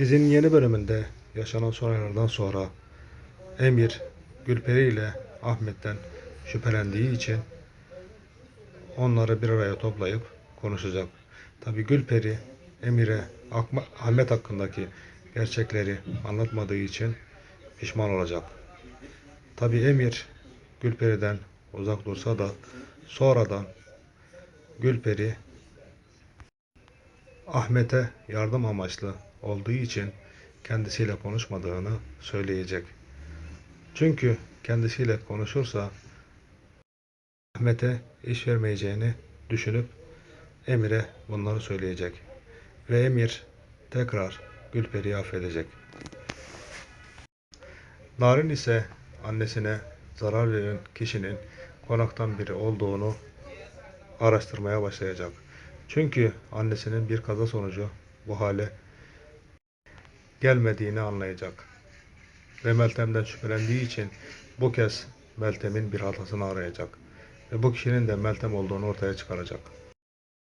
Dizinin yeni bölümünde yaşanan olaylardan sonra Emir Gülperi ile Ahmet'ten şüphelendiği için onları bir araya toplayıp konuşacak. Tabi Gülperi Emir'e Ahmet hakkındaki gerçekleri anlatmadığı için pişman olacak. Tabi Emir Gülperi'den uzak dursa da sonradan Gülperi Ahmet'e yardım amaçlı olduğu için kendisiyle konuşmadığını söyleyecek. Çünkü kendisiyle konuşursa Ahmet'e iş vermeyeceğini düşünüp Emir'e bunları söyleyecek. Ve Emir tekrar Gülperi'yi affedecek. Narin ise annesine zarar veren kişinin konaktan biri olduğunu araştırmaya başlayacak. Çünkü annesinin bir kaza sonucu bu hale gelmediğini anlayacak. Ve Meltem'den şüphelendiği için bu kez Meltem'in bir hatasını arayacak. Ve bu kişinin de Meltem olduğunu ortaya çıkaracak.